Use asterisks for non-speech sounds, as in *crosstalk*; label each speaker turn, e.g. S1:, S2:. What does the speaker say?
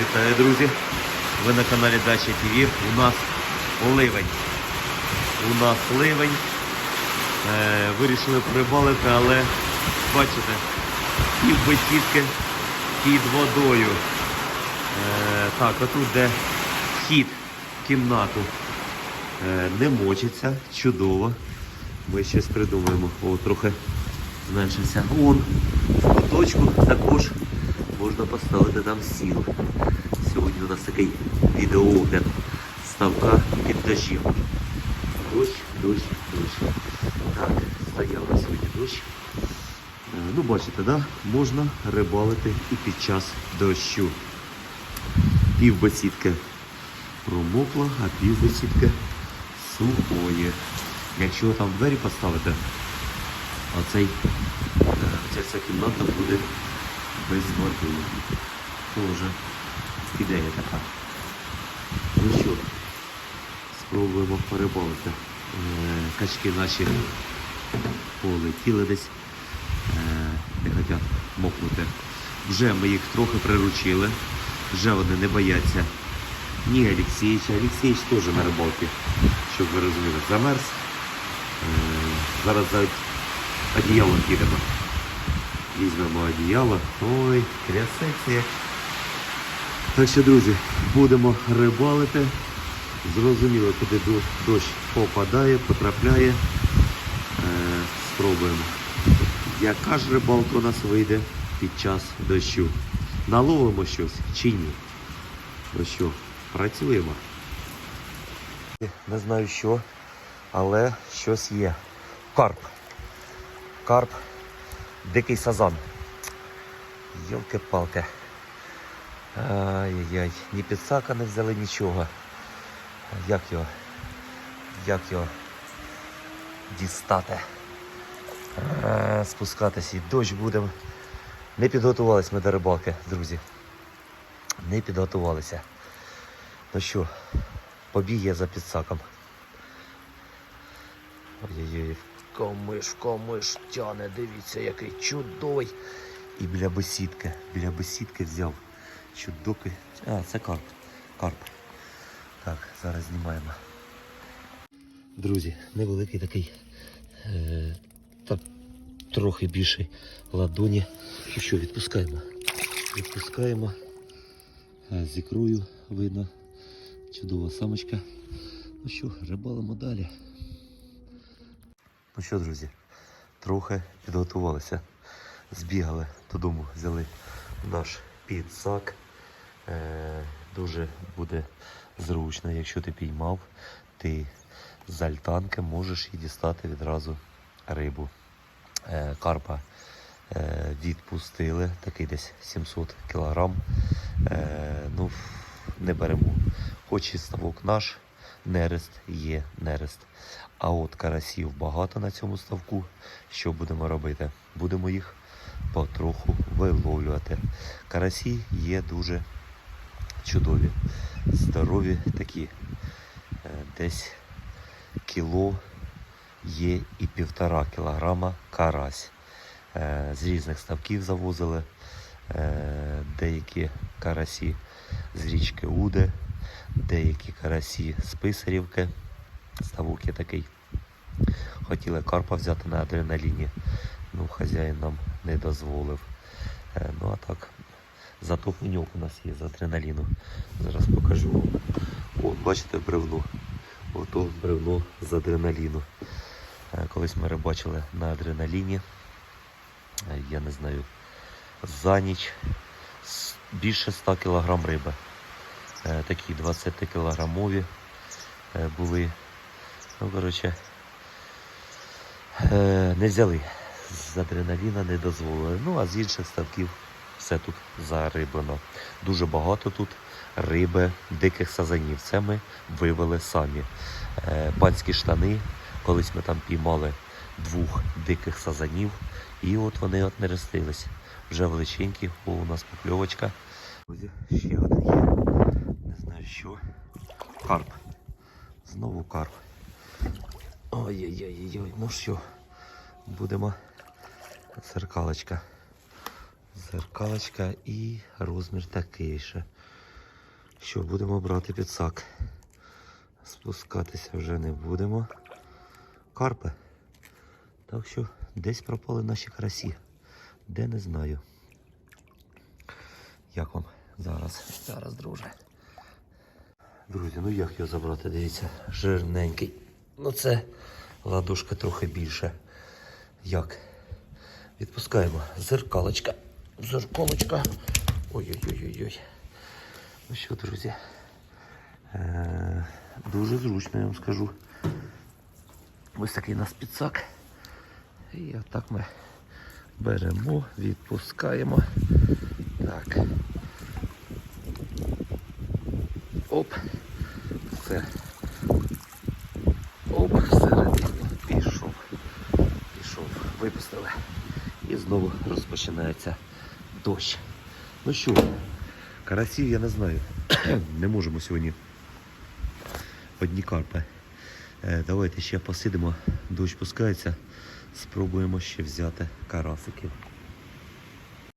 S1: Вітаю, друзі! Ви на каналі Дача ТВ. У нас ливень. У нас ливень. Е, вирішили прибалити, але бачите, пів бесідки під водою. Е, так, а тут де вхід в кімнату е, не мочиться, чудово. Ми щось придумаємо. О, трохи зменшився. Вон, в куточку також можна поставити там стіл. Сьогодні у нас такий відеоогляд ставка під дощем. Дощ, дощ, дощ. Так, стояв на сьогодні дощ. Е, Ну, бачите, да? можна рибалити і під час дощу. Пів бесідки промокла, а пів бесідки сухої. Якщо там двері поставити, оцей, е, вся кімната буде без води. Тоже ідея така. Ну що, спробуємо перебалити. Е, Качки наші полетіли десь, е, не хочуть мокнути. Вже ми їх трохи приручили, вже вони не бояться ні Олексійовича. Олексійович теж на рибалці, щоб ви розуміли, замерз. Е, Зараз за одіялом підемо. Візьмемо одіяло. Ой, трясеться. Так що, друзі, будемо рибалити. Зрозуміло, куди дощ попадає, потрапляє. Е, спробуємо. Яка ж рибалка у нас вийде під час дощу? Наловимо щось чи ні? Ну що, працюємо. Не знаю що, але щось є. Карп. Карп. Дикий сазан. Йолки-палки. Ай-яй-яй. Ні підсака не взяли нічого. Як його? Як його дістати? А, спускатися і дощ будемо. Не підготувалися ми до рибалки, друзі. Не підготувалися. Ну що, побіг я за підсаком. Ой-ой-ой, комиш, комиш тяне, дивіться, який чудовий. І біля бесідки, біля бесідки взяв чудоки. А, це карп. Карп. Так, зараз знімаємо. Друзі, невеликий такий, е, так, трохи більший ладоні. Ну що, відпускаємо. Відпускаємо. Е, З видно. Чудова самочка. Ну що, рибалимо далі. Ну що, друзі, трохи підготувалися. Збігали додому, взяли наш підсак. Е, дуже буде зручно, якщо ти піймав, ти з альтанки можеш і дістати відразу рибу. Е, карпа е, відпустили, такий десь 700 кілограм. Е, ну, не беремо. Хоч і ставок наш, нерест є нерест. А от карасів багато на цьому ставку. Що будемо робити? Будемо їх потроху виловлювати. Карасі є дуже чудові, здорові такі. Е, Десь кіло є і півтора кілограма карась. Е, З різних ставків завозили е, деякі карасі з річки Уде, деякі карасі з Писарівки. Ставок є такий. Хотіли карпа взяти на адреналіні, ну хазяїн нам не дозволив. Е, Ну а так, зато фуньок у нас є з адреналіну. Зараз покажу вам. О, бачите бревно. Ото бревно з адреналіну. Е, Колись ми рибачили на адреналіні. Е, Я не знаю, за ніч більше 100 кг риби. Е, Такі 20 кілограмові е, були. Ну, коротше, е, не взяли. З адреналіна не дозволили. Ну, а з інших ставків все тут зариблено. Дуже багато тут риби, диких сазанів. Це ми вивели самі. Панські штани. Колись ми там піймали двох диких сазанів, і от вони от не рестились. Вже величенькі, о, у нас покльовочка. Друзі, ще один є. Що. Карп. Знову карп. Ой-ой-ой, ну що, будемо зеркалочка. Зеркалочка і розмір такий ще. Що, будемо брати підсак. Спускатися вже не будемо. Карпи. Так що десь пропали наші карасі. Де не знаю. Як вам зараз? Зараз, друже. Друзі, ну як його забрати? Дивіться, жирненький. Ну це ладошка трохи більше. Як? Відпускаємо. Зеркалочка. Зеркалочка. Ой-ой-ой-ой. Ну що, друзі? Е, дуже зручно, я вам скажу. Ось такий у нас підсак. І отак ми беремо, відпускаємо. Так. Оп. Все. Оп, всередину. Пішов. Пішов. Випустили. І знову розпочинається дощ. Ну що, карасів я не знаю. *clears throat* не можемо сьогодні. Одні карпи. Е, давайте ще посидимо. Дощ пускається. Спробуємо ще взяти карасиків.